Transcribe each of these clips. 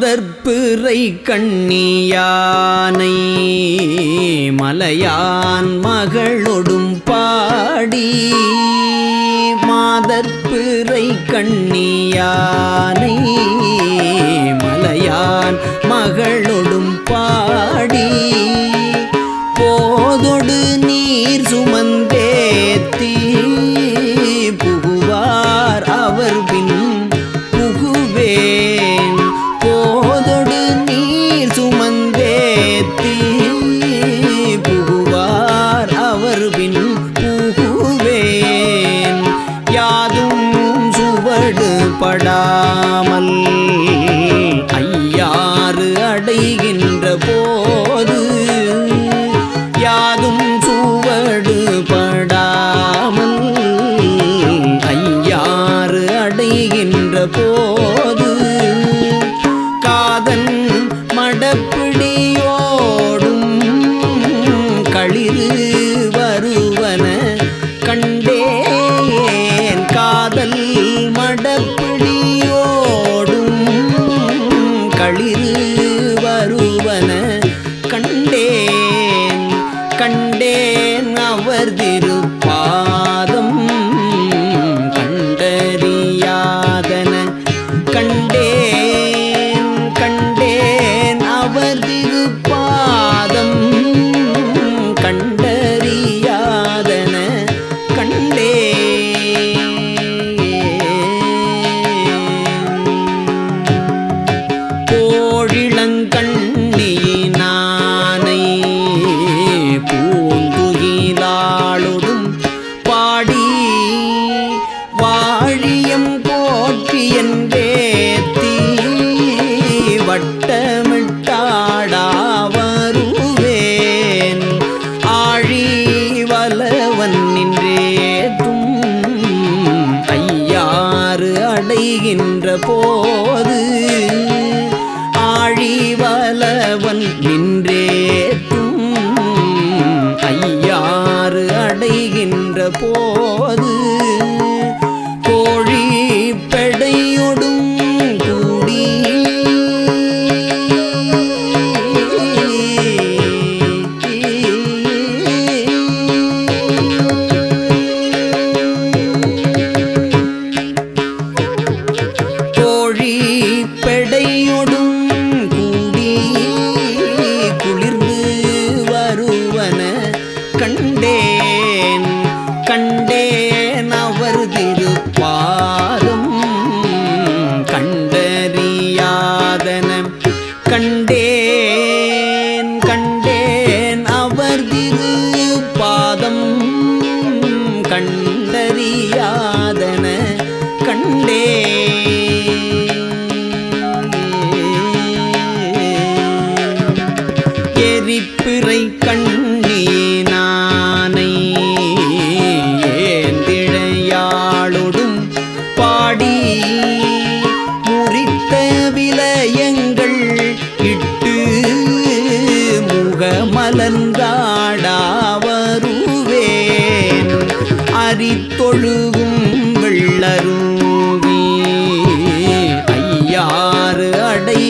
மதற்பிறை கண்ணியானை மலையான் மகளொடும் பாடி மாதற்பிறை கண்ணியான். been செய்கின்ற போ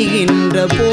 அணிகின்ற போ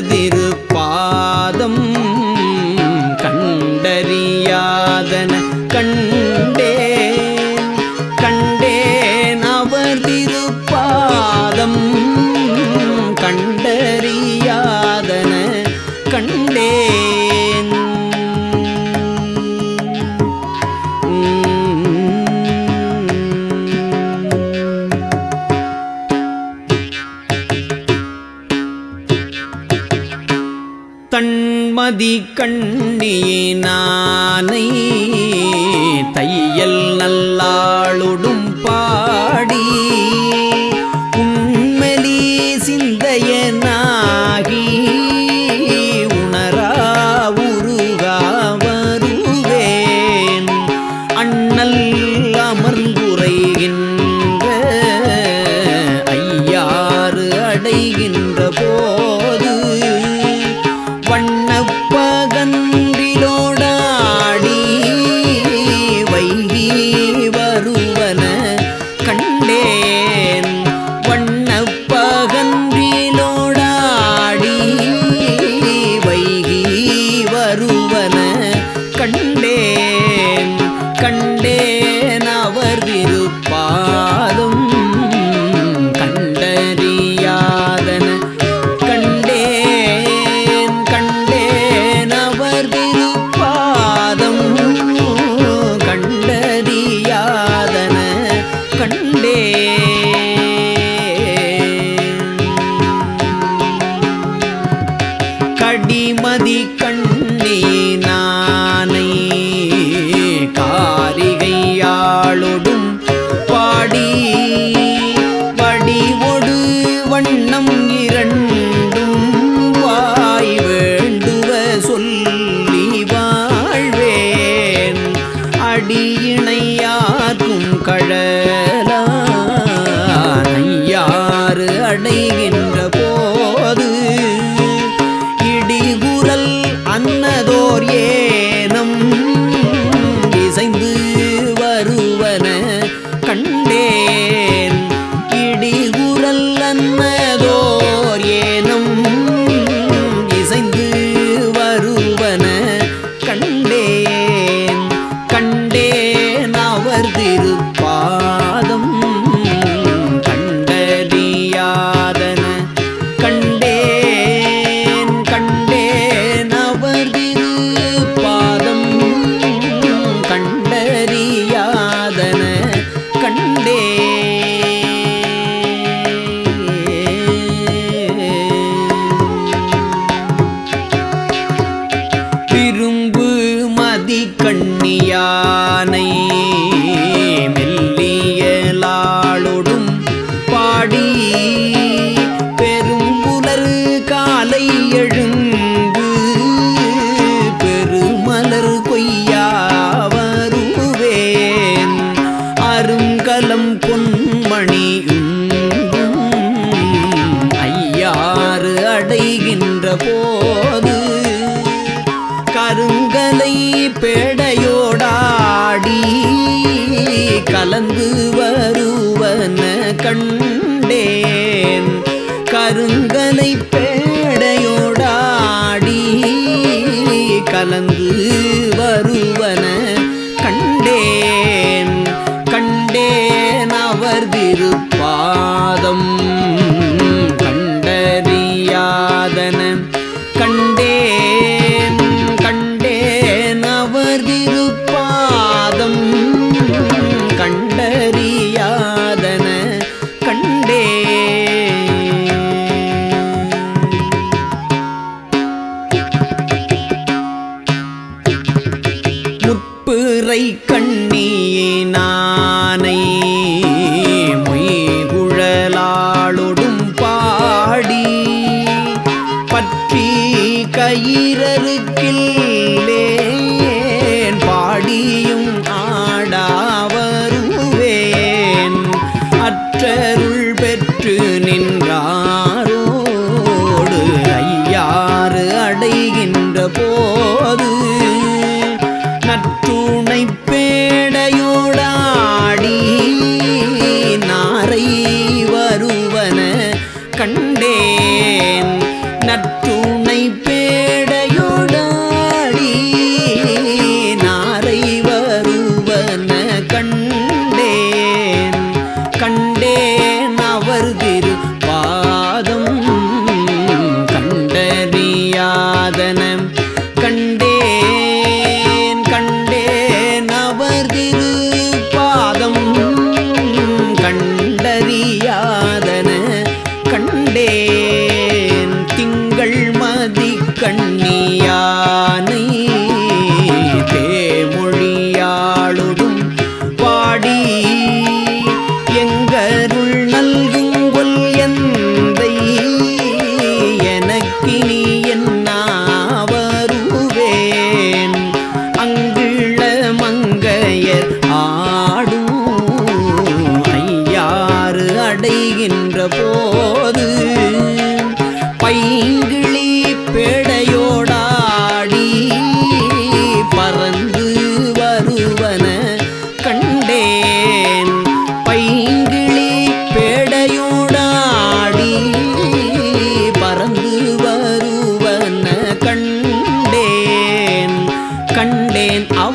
கண்டேன் தன்மதி காலம் அருள் பெற்று நின்றார்.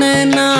नैना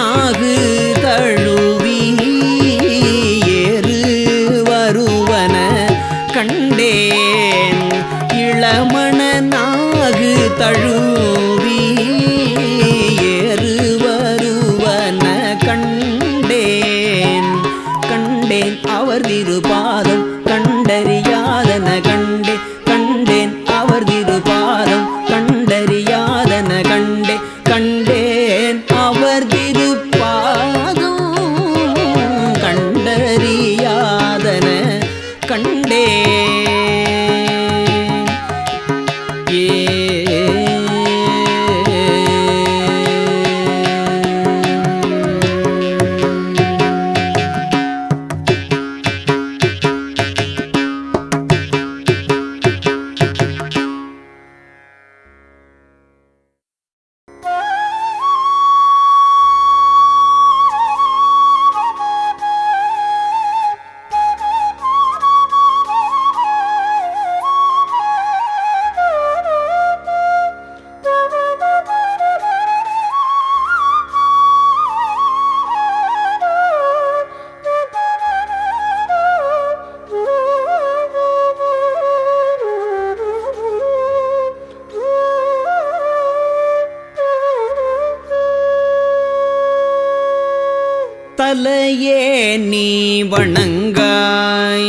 வணங்காய்.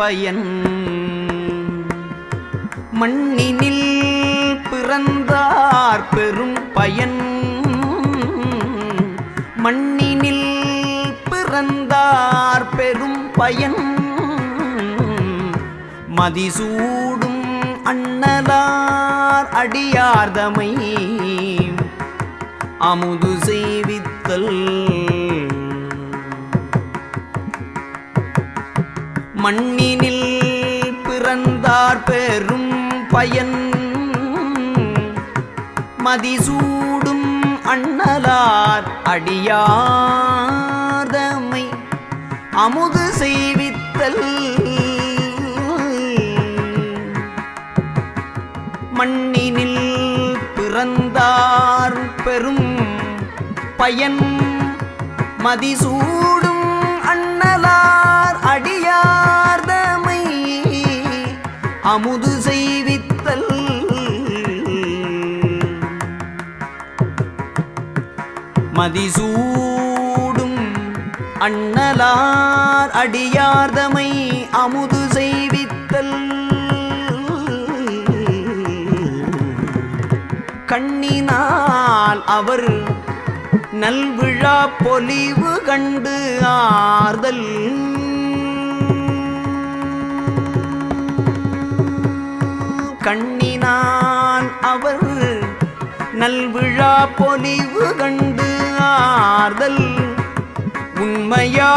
பயன். மண்ணினில் பிறந்தார் பெரும் பயன். மண்ணினில் பிறந்தார் பெரும் பயன். மதிசூடும் அண்ணலார் அடியார்தமை. அமுது செய்வித்தல் மண்ணினில் பிறந்தார் பெரும் பயன். மதிசூடும் அண்ணலார் அடியார்தமை அமுது செய்வித்தல். மண்ணினில் பிறந்தார் பெரும் பயன். மதிசூடும் அண்ணலார் அமுது செய்வித்தல். மதிசூடும் அண்ணலார் அடியார்தமை அமுது செய்வித்தல். கண்ணினால் அவர் நல்விழா பொலிவு கண்டு ஆர்தல் கண்ணினால் அவர் நல்விழா பொலிவு கண்டு ஆறுதல் உண்மையா?